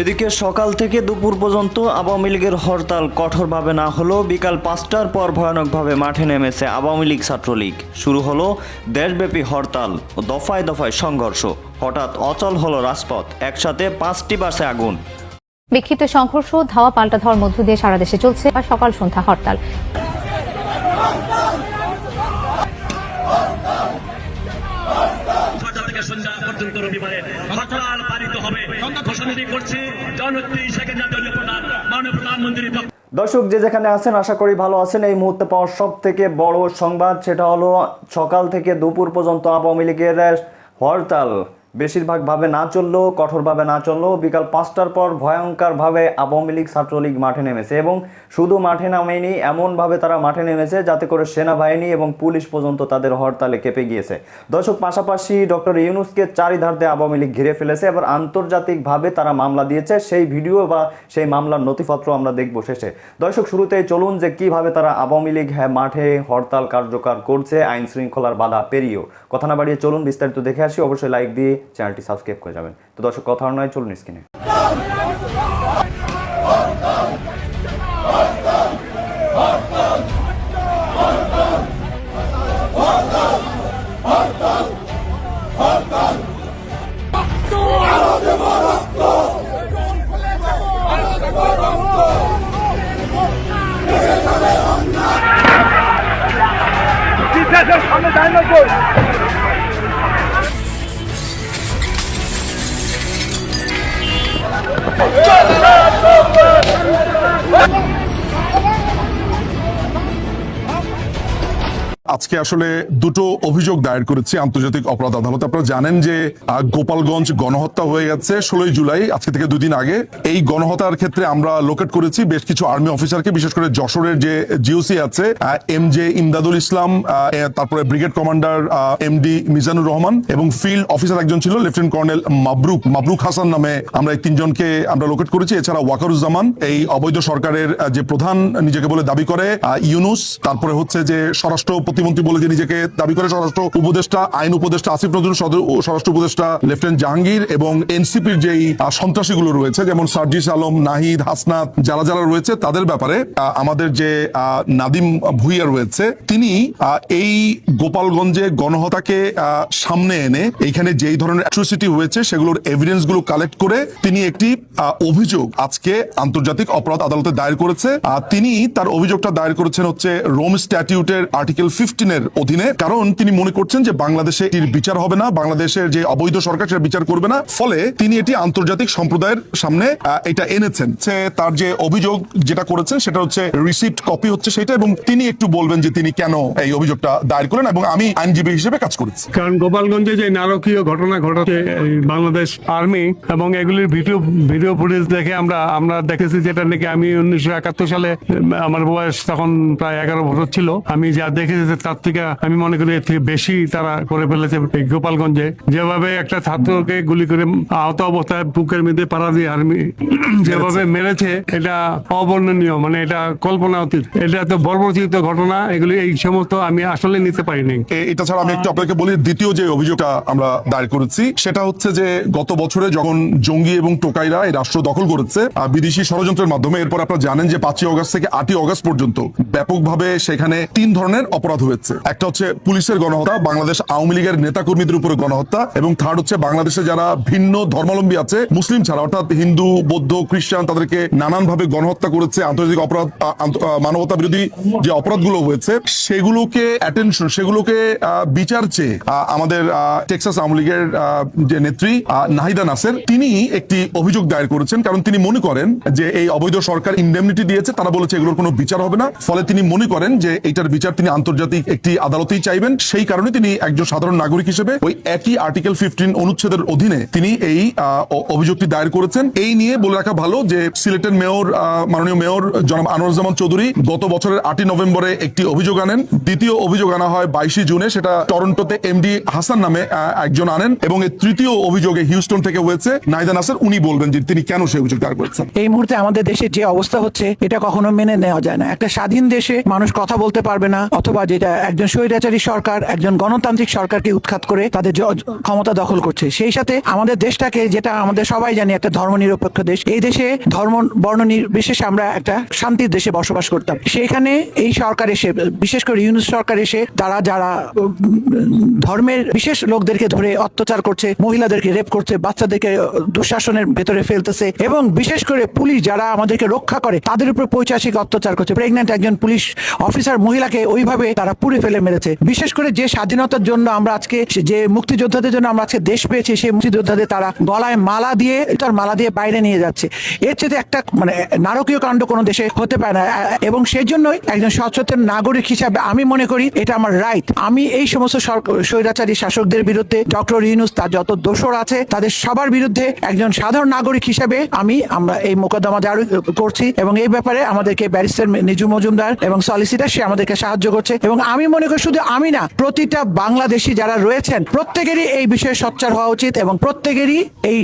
এদিকে সকাল থেকে দুপুর পর্যন্ত আওয়ামী লীগের হরতাল কঠোরভাবে না হলেও বিকাল পাঁচটার পর ভয়ানকভাবে মাঠে নেমেছে আওয়ামী লীগ ছাত্রলীগ। শুরু হলো দেশব্যাপী হরতাল ও দফায় দফায় সংঘর্ষ। হঠাৎ অচল হলো রাজপথ একসাথে পাঁচটি বাসে আগুন। বিক্ষিপ্ত সংঘর্ষ ধাওয়া পাল্টা ধাওয়ার মধ্য দিয়ে সারা দেশে চলছে আর সকাল সন্ধ্যা হরতাল থেকে সন্ধ্যা পর্যন্ত রবিবারে হরতাল করছি শেখ হাসিনা প্রধান, মাননীয় দর্শক যে যেখানে আছেন, আশা করি ভালো আছেন। এই মুহূর্তে পাওয়ার সব থেকে বড় সংবাদ, সেটা হলো সকাল থেকে দুপুর পর্যন্ত আওয়ামী লীগের হরতাল। বেশিরভাগ ভাবে না চললেও, কঠোরভাবে না চললেও বিকাল পাঁচটার পর ভয়ঙ্করভাবে আওয়ামী লীগ, ছাত্রলীগ মাঠে নেমেছে এবং শুধু মাঠে নামেনি, এমনভাবে তারা মাঠে নেমেছে যাতে করে সেনাবাহিনী এবং পুলিশ পর্যন্ত তাদের হরতালে কেঁপে গিয়েছে। দর্শক, পাশাপাশি ডক্টর ইউনুসকে চারিধারতে আওয়ামী লীগ ঘিরে ফেলেছে, এবার আন্তর্জাতিকভাবে তারা মামলা দিয়েছে। সেই ভিডিও বা সেই মামলার নথিপত্র আমরা দেখব শেষে। দর্শক, শুরুতেই চলুন যে কীভাবে তারা আওয়ামী লীগ হ্যাঁ মাঠে হরতাল কার্যকর করছে আইন শৃঙ্খলার বাধা পেরিয়েও। কথা না বাড়িয়ে চলুন বিস্তারিত দেখে আসি। অবশ্যই লাইক দিয়ে চ্যানেলটি সাবস্ক্রাইব করে যাবেন। তো দর্শক কথা নয় চলুন স্ক্রিনে। Cho আজকে আসলে দুটো অভিযোগ দায়ের করেছে আন্তর্জাতিক অপরাধ আদালত। আপনারা জানেন যে গোপালগঞ্জ গণহত্যা হয়ে গেছে ষোলোই জুলাই, আজকে থেকে দুদিন আগে। এই গণহত্যার ক্ষেত্রে আমরা লোকেট করেছি বেশ কিছু আর্মি অফিসারকে বিশেষ করে যশোরের যে জিওসি আছে এম জে ইমদাদুল ইসলাম তারপরে brigade commander M D Mizanur Rahman এবং ফিল্ড অফিসার একজন ছিল লেফটেন্যান্ট কর্নেল মাবরুক মাবরুক হাসান নামে আমরা এই তিনজনকে আমরা লোকেট করেছি। এছাড়া ওয়াকারুজ্জামান, এই অবৈধ সরকারের যে প্রধান, নিজেকে বলে দাবি করে ইউনুস, তারপরে হচ্ছে যে স্বরাষ্ট্র প্রতিমন্ত্রী বলে যে নিজেকে দাবি করে স্বরাষ্ট্র উপদেষ্টা, আইন উপদেষ্টা আসিফ নজরুল স্বরাষ্ট্র উপদেষ্টা লেফটেন্যান্ট জাহাঙ্গীর এবং এনসিপির যেই সন্ত্রাসীগুলো রয়েছে, যেমন সার্জিস আলম, নাহিদ, হাসনাত, যারা যারা রয়েছে, তাদের ব্যাপারে আমাদের যে নাদিম ভুইয়া রয়েছে, তিনি এই গোপালগঞ্জে গণহত্যাকে সামনে এনে এইখানে যেই ধরনের অ্যাট্রোসিটি হয়েছে, সেগুলোর এভিডেন্সগুলো কালেক্ট করে তিনি একটি অভিযোগ আজকে আন্তর্জাতিক অপরাধ আদালতে দায়ের করেছে। তিনি তার অভিযোগটা দায়ের করেছেন হচ্ছে রোম স্ট্যাটিউটের আর্টিকেল ফিফটিনের অধীনে, কারণ তিনি মনে করছেন যে বাংলাদেশে এটির বিচার হবে না, বাংলাদেশের যে অবৈধ সরকার সেটা বিচার করবে না। ফলে তিনি এটি আন্তর্জাতিক সম্প্রদায়ের সামনে এটা এনেছেন। সে তার যে অভিযোগ যেটা করেছেন, সেটা হচ্ছে রিসিপ্ট কপি হচ্ছে সেটা, এবং তিনি একটু বলবেন যে তিনি কেন এই অভিযোগটা দায়ের করেন, এবং আমি আইনজীবী হিসেবে কাজ করেছি। কারণ গোপালগঞ্জে যে নারকীয় ঘটনা ঘটাচ্ছে বাংলাদেশ আর্মি, এবং এগুলির ভিডিও ভিডিও ফুটেজ দেখে আমরা আমরা দেখেছি যেটা নাকি আমি উনিশশো একাত্তর সালে আমার বয়স তখন প্রায় এগারো বছর ছিল। আমি যা দেখেছি যে তার থেকে আমি মনে করি এর থেকে বেশি তারা করে ফেলেছে এই গোপালগঞ্জে। যেভাবে একটা ছাত্রকে গুলি করে আহত অবস্থায় বুকের মধ্যে পাড়া দিয়ে আর্মি যেভাবে মেরেছে এটা অবর্ণনীয় মানে এটা কল্পনা অতীত। এটা তো বর্বরচিত ঘটনা এগুলি এই সমস্ত আমি আসলে নিতে পারিনি। এটা ছাড়া আমি একটু আপনাকে বলি দ্বিতীয় যে অভিযোগটা আমরা দায়ের করেছি সেটা হচ্ছে যে গত বছরে যখন জঙ্গি এবং টোকাইরা এই রাষ্ট্র দখল করেছে বিদেশি ষড়যন্ত্রের মাধ্যমে এরপর আপনারা জানেন যে পাঁচই অগস্ট থেকে আটই অগস্ট পর্যন্ত ব্যাপকভাবে সেখানে তিন ধরনের অপরাধ হয়েছে। একটা হচ্ছে পুলিশের গণহত্যা, বাংলাদেশ আওয়ামী লীগের নেতা কর্মীদের উপরে গণহত্যা, এবং থার্ড হচ্ছে বাংলাদেশে যারা ভিন্ন ধর্মাবলম্বী আছে, মুসলিম ছাড়া, অর্থাৎ হিন্দু, বৌদ্ধ, খ্রিস্টান, তাদেরকে নানানভাবে গণহত্যা করেছে আন্তর্জাতিক অপরাধ মানবতা বিরোধী যে অপরাধগুলো হয়েছে, সেগুলোকে অ্যাটেনশন সেগুলোকে বিচার চেয়ে আমাদের টেক্সাস আওয়ামী লীগের যে নেত্রী নাহিদা নাসের, তিনি একটি অভিযোগ দায়ের করেছেন, কারণ তিনি মনে করেন যে এই অবৈধ সরকার ইন্ডেমনিটি দিয়েছে, তারা বলেছে এগুলোর কোনো বিচার হবে না, ফলে তিনি মনে করেন যে এইটার বিচার তিনি আন্তর্জাতিক একটি আদালতেই চাইবেন, সেই কারণে তিনি একজন সাধারণ নাগরিক হিসেবে ওই একই আর্টিকেল ফিফটিন অনুচ্ছেদের অধীনে তিনি এই অভিযোগটি দায়ের করেছেন। এই নিয়ে বলে রাখা ভালো যে সিলেটের মেয়র মাননীয় মেয়র জনাব আনোয়ারুজ্জামান চৌধুরী গত বছরের আটই নভেম্বরে একটি অভিযোগ আনেন। দ্বিতীয় অভিযোগ আনা হয় বাইশে জুনে, সেটা টরন্টোতে এমডি হাসান নামে একজন আনেন এবং এই তৃতীয় অভিযোগে হিউস্টন থেকে হয়েছে নাইদা নাসের। উনি বলবেন যে তিনি কেন সেই অভিযোগ দায়ের করেছেন। এই মুহূর্তে আমাদের দেশে যে অবস্থা হচ্ছে, এটা কখনো মেনে নেওয়া যায় না। একটা স্বাধীন দেশে মানুষ কথা বলতে পারবে না, অথবা এটা একজন স্বৈরাচারী সরকার, একজন গণতান্ত্রিক সরকারকে উৎখাত করে তাদের ক্ষমতা দখল করছে। সেই সাথে আমাদের দেশটাকে, যেটা আমাদের সবাই জানি, একটা ধর্মনিরপেক্ষ দেশ। এই দেশে ধর্ম, বর্ণ নির্বিশেষে আমরা একটা শান্তির দেশে বসবাস করতাম। সেখানে এই সরকার এসে, বিশেষ করে ইউনুস সরকার এসে, তারা যারা ধর্মের বিশেষ লোকদেরকে ধরে অত্যাচার করছে, মহিলাদেরকে রেপ করছে, বাচ্চাদেরকে দুঃশাসনের ভেতরে ফেলতেছে, এবং বিশেষ করে পুলিশ যারা আমাদেরকে রক্ষা করে, তাদের উপর পৈশাচিক অত্যাচার করছে। প্রেগনেন্ট একজন পুলিশ অফিসার মহিলাকে ওইভাবে তারা পুড়ে ফেলে মেরেছে। বিশেষ করে যে স্বাধীনতার জন্য আমরা আজকে, যে মুক্তিযোদ্ধাদের জন্য আমরা আজকে দেশ পেয়েছি, সেই মুক্তিযোদ্ধাদের তারা গলায় মালা দিয়ে, তার মালা দিয়ে বাইরে নিয়ে যাচ্ছে। এর চেয়ে একটা মানে নারকীয় কাণ্ড কোনো দেশে হতে পারে না। এবং সেই জন্যই একজন সচেতন নাগরিক হিসাবে আমি মনে করি এটা আমার রাইট আমি এই সমস্ত স্বৈরাচারী শাসকদের বিরুদ্ধে, ডক্টর ইউনুস, তার যত দোষর আছে, তাদের সবার বিরুদ্ধে একজন সাধারণ নাগরিক হিসাবে আমি, আমরা এই মোকদ্দমা জারি করছি। এবং এই ব্যাপারে আমাদেরকে ব্যারিস্টার নিজু মজুমদার এবং সলিসিটার, সে আমাদেরকে সাহায্য করছে। এবং আমি মনে করি শুধু আমি না, প্রতিটা বাংলাদেশি যারা রয়েছেন, প্রত্যেকেরই এই বিষয়ে সোচ্চার হওয়া উচিত এবং প্রত্যেকেরই এই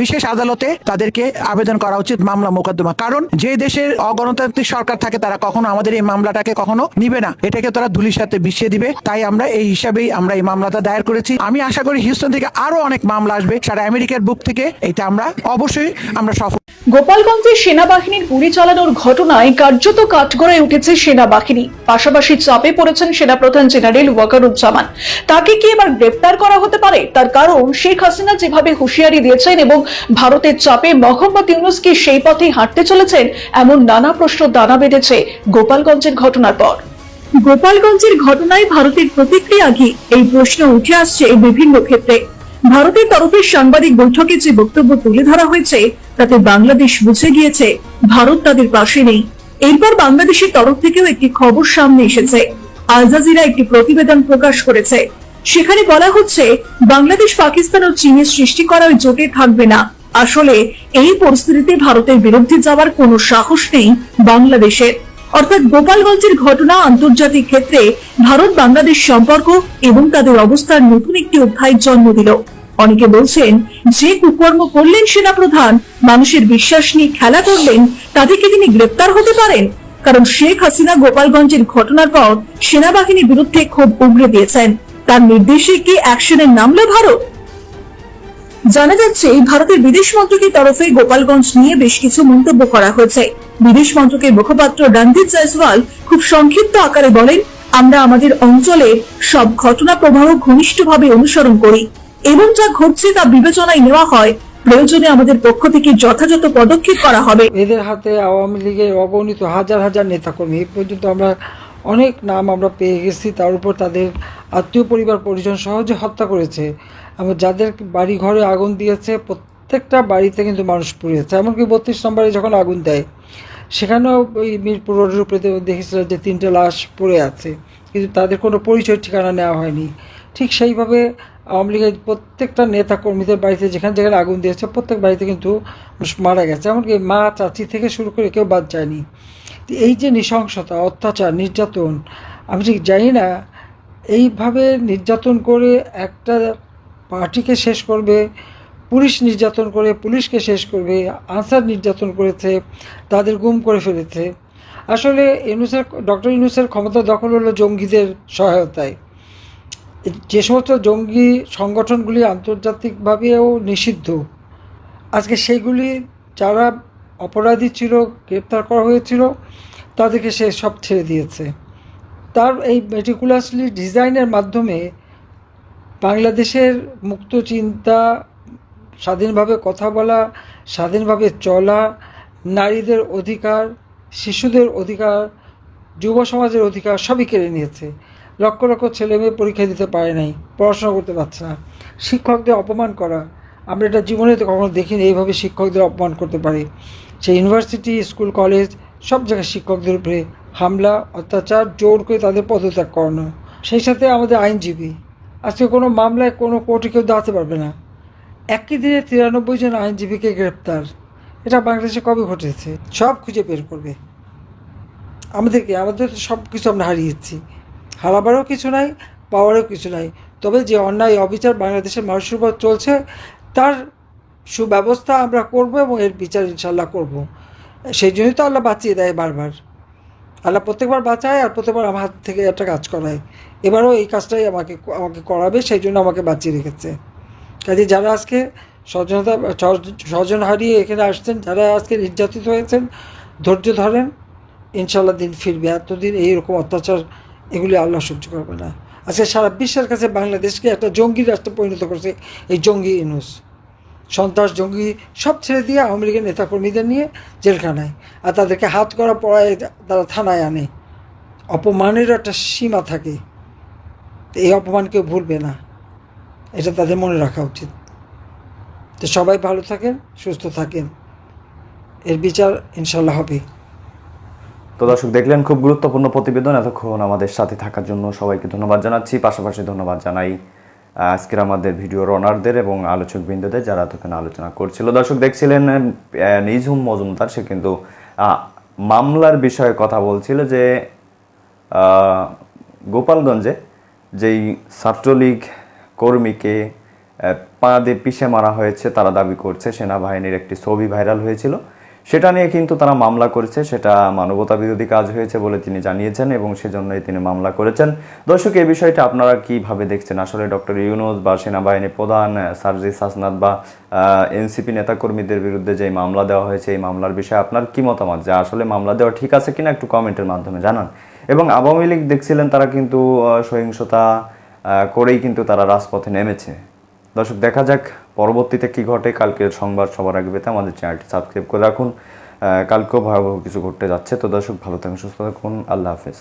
বিশেষ আদালতে তাদেরকে আবেদন করা উচিত মামলা মোকদ্দমা। কারণ যে দেশের অগণতান্ত্রিক সরকার থাকে, তারা কখনো আমাদের এই মামলাটাকে কখনো নিবে না। এটাকে তারা ধুলির সাথে মিশিয়ে দিবে। তাই আমরা এই হিসাবেই আমরা এই মামলাটা দায়ের করেছি। আমি আশা করি হিউস্টন থেকে আরও অনেক মামলা আসবে। সারা আমেরিকার বুক থেকে এটা আমরা অবশ্যই আমরা সফল গোপালগঞ্জে সেনাবাহিনীর গুলি চালানোর ঘটনায় কার্যত কাঠগড়ায় উঠেছে সেনাবাহিনী। পাশাপাশি চাপে পড়েছেন সেনাপ্রধান জেনারেল ওয়াকারুজ্জামান। তাকে কি এবার গ্রেপ্তার করা হতে পারে? তার কারণ শেখ হাসিনা যেভাবে হুঁশিয়ারি দিয়েছেন এবং ভারতের চাপে মোহাম্মদ ইউনুস কি সেই পথে হাঁটতে চলেছেন, এমন নানা প্রশ্ন দানা বেঁধেছে গোপালগঞ্জের ঘটনার পর। গোপালগঞ্জের ঘটনায় ভারতের প্রতিক্রিয়া কি? এই প্রশ্ন উঠে আসছে বিভিন্ন ক্ষেত্রে। ভারতের তরফে সাংবাদিক বৈঠকে যে বক্তব্য তুলে ধরা হয়েছে তাতে বাংলাদেশ বুঝে গিয়েছে ভারত তাদের পাশে নেই। এরপর বাংলাদেশের তরফ থেকেও একটি খবর সামনে এসেছে। আল জাজিরা একটি প্রতিবেদন প্রকাশ করেছে। সেখানে বলা হচ্ছে, বাংলাদেশ, পাকিস্তান ও চীনের সৃষ্টি করা ওই জোটে থাকবে না। আসলে এই পরিস্থিতিতে ভারতের বিরুদ্ধে যাওয়ার কোনো সাহস নেই বাংলাদেশের। অর্থাৎ গোপালগঞ্জের ঘটনা আন্তর্জাতিক ক্ষেত্রে ভারত বাংলাদেশ সম্পর্ক এবং তাদের অবস্থার নতুন একটি অধ্যায়ের জন্ম দিল। অনেকে বলছেন, যে কুকর্ম করলেন সেনাপ্রধান, মানুষের বিশ্বাস নিয়ে খেলা করলেন, তাদেরকে তিনি গ্রেপ্তার হতে পারেন? কারণ শেখ হাসিনা গোপালগঞ্জের ঘটনার পর সেনাবাহিনীর বিরুদ্ধে ক্ষোভ উগড়ে দিয়েছেন। তার নির্দেশে কি অ্যাকশনে নামলো ভারত? জানা যাচ্ছে, ভারতের বিদেশ মন্ত্রকের তরফে গোপালগঞ্জ নিয়ে বেশ কিছু মন্তব্য করা হয়েছে। বিদেশ মন্ত্রকের মুখপাত্র রণদীপ জয়সওয়াল খুব সংক্ষিপ্ত আকারে বলেন, আমরা আমাদের অঞ্চলের সব ঘটনা প্রবাহ ঘনিষ্ঠভাবে অনুসরণ করি। এবং যা ঘটছে তা বিবেচনায় নেওয়া হয়। প্রয়োজনে আমাদের পক্ষ থেকে যথাযথ পদক্ষেপ করা হবে। এদের হাতে আওয়ামী লীগের অগণিত হাজার হাজার নেতাকর্মী। এই পর্যন্ত আমরা অনেক নাম আমরা পেয়ে গেছি। তার উপর তাদের আত্মীয় পরিবার, পরিজন সহজে হত্যা করেছে। এবং যাদের বাড়ি ঘরে আগুন দিয়েছে, প্রত্যেকটা বাড়িতে কিন্তু মানুষ পুড়িয়েছে। এমনকি বত্রিশ নম্বরে যখন আগুন দেয়, সেখানেও ওই মিরপুর রোডের উপরে দেখেছিলাম যে তিনটে লাশ পড়ে আছে। কিন্তু তাদের কোনো পরিচয়, ঠিকানা নেওয়া হয়নি। ঠিক সেইভাবে আওয়ামী লীগের প্রত্যেকটা নেতা কর্মীদের বাড়িতে যেখানে যেখানে আগুন দিয়েছে, প্রত্যেক বাড়িতে কিন্তু মারা গেছে। এমনকি মা, চাচি থেকে শুরু করে কেউ বাদ যায়নি। এই যে নৃশংসতা, অত্যাচার, নির্যাতন, আমি ঠিক জানি না, এইভাবে নির্যাতন করে একটা পার্টিকে শেষ করবে, পুলিশ নির্যাতন করে, পুলিশকে শেষ করবে, আনসার নির্যাতন করেছে, তাদের গুম করে ফেলেছে। আসলে ইউনুসের, ডক্টর ইউনুসের ক্ষমতা দখল হলো জঙ্গিদের সহায়তায়। যে সমস্ত জঙ্গি সংগঠনগুলি আন্তর্জাতিকভাবেও নিষিদ্ধ, আজকে সেইগুলি যারা অপরাধী ছিল, গ্রেপ্তার করা হয়েছিল, তাদেরকে সে সব ছেড়ে দিয়েছে। তার এই মেটিকুলাসলি ডিজাইনের মাধ্যমে বাংলাদেশের মুক্ত চিন্তা, স্বাধীনভাবে কথা বলা, স্বাধীনভাবে চলা, নারীদের অধিকার, শিশুদের অধিকার, যুব সমাজের অধিকার সবই কেড়ে নিয়েছে। লক্ষ লক্ষ ছেলে মেয়ে পরীক্ষা দিতে পারে নাই, পড়াশোনা করতে পারছে না। শিক্ষকদের অপমান করা, আমরা এটা জীবনে তো কখনো দেখিনি এইভাবে শিক্ষকদের অপমান করতে পারে। সে ইউনিভার্সিটি স্কুল কলেজ সব জায়গায় শিক্ষকদের উপরে হামলা, অত্যাচার, জোর করে তাদের পদত্যাগ করানো। সেই সাথে আমাদের আইনজীবী। আজকে কোনো মামলায় কোনো কোর্টে কেউ দাঁড়াতে পারবে না। একই দিনে তিরানব্বই জন আইনজীবীকে গ্রেপ্তার। এটা বাংলাদেশে কবে ঘটেছে? সব খুঁজে বের করবে। আমাদেরকে, আমাদের সব কিছু আমরা হারিয়েছি। হারাবারও কিছু নাই, পাওয়ারও কিছু নাই। তবে যে অন্যায় অবিচার বাংলাদেশের মানুষের উপর চলছে, তার সুব্যবস্থা আমরা করব এবং এর বিচার ইনশাল্লাহ করব। সেই জন্যই তো আল্লাহ বাঁচিয়ে দেয় বারবার। আল্লাহ প্রত্যেকবার বাঁচায় আর প্রত্যেকবার আমার হাত থেকে একটা কাজ করায়। এবারও এই কাজটাই আমাকে আমাকে করাবে, সেই জন্য আমাকে বাঁচিয়ে রেখেছে। কাজে যারা আজকে স্বজনতা স্বজন হারিয়ে এখানে আসছেন, যারা আজকে নির্যাতিত হয়েছেন, ধৈর্য ধরেন ইনশাল্লাহ দিন ফিরবে। এতদিন এইরকম অত্যাচার এগুলি আল্লাহ সহ্য করবে না। আজকে সারা বিশ্বের কাছে বাংলাদেশকে একটা জঙ্গি রাষ্ট্রে পরিণত করছে এই জঙ্গি ইনুস সন্ত্রাস, জঙ্গি সব ছেড়ে দিয়ে আওয়ামী লীগের নেতাকর্মীদের নিয়ে জেলখানায় আর তাদেরকে হাত করা পড়ায় তারা থানায় আনে। অপমানেরও একটা সীমা থাকে। এই অপমান কেউ ভুলবে না। এটা তাদের মনে রাখা উচিত। তো সবাই ভালো থাকেন, সুস্থ থাকেন। এর বিচার ইনশাল্লাহ হবে। তো দর্শক, দেখলেন খুব গুরুত্বপূর্ণ প্রতিবেদন এতক্ষণ আমাদের সাথে থাকার জন্য সবাইকে ধন্যবাদ জানাচ্ছি। পাশাপাশি ধন্যবাদ জানাই আজকের আমাদের ভিডিও রনারদের এবং আলোচক বৃন্দদের যারা এতক্ষণ আলোচনা করছিল। দর্শক, দেখছিলেন নিঝুম মজুমদার, সে কিন্তু মামলার বিষয়ে কথা বলছিল যে গোপালগঞ্জে যেই ছাত্রলীগ কর্মীকে পা দিয়ে পিষে মারা হয়েছে, তারা দাবি করছে, সেনাবাহিনীর একটি ছবি ভাইরাল হয়েছিল। সেটা নিয়ে কিন্তু তারা মামলা করেছে, সেটা মানবতা বিরোধী কাজ হয়েছে বলে তিনি জানিয়েছেন এবং সেজন্যই তিনি মামলা করেছেন। দর্শক, এই বিষয়টা আপনারা কীভাবে দেখছেন? আসলে ডক্টর ইউনুস বা সেনাবাহিনী প্রধান সার্জিস হাসনাত বা এনসিপি নেতাকর্মীদের বিরুদ্ধে যে মামলা দেওয়া হয়েছে, এই মামলার বিষয়ে আপনার কি মতামত? যে আসলে মামলা দেওয়া ঠিক আছে কিনা একটু কমেন্টের মাধ্যমে জানান। এবং আওয়ামী লীগ দেখছিলেন তারা কিন্তু সহিংসতা করেই কিন্তু তারা রাজপথে নেমেছে। দর্শক, দেখা যাক পরবর্তীতে কি ঘটে? কালকের সংবাদ সবার আগে পেতে আমাদের চ্যানেলটি সাবস্ক্রাইব করে রাখুন। কালকেও ভয়াবহ কিছু ঘটতে যাচ্ছে। তো দর্শক, ভালো থাকুন, সুস্থ থাকুন। আল্লাহ হাফেজ।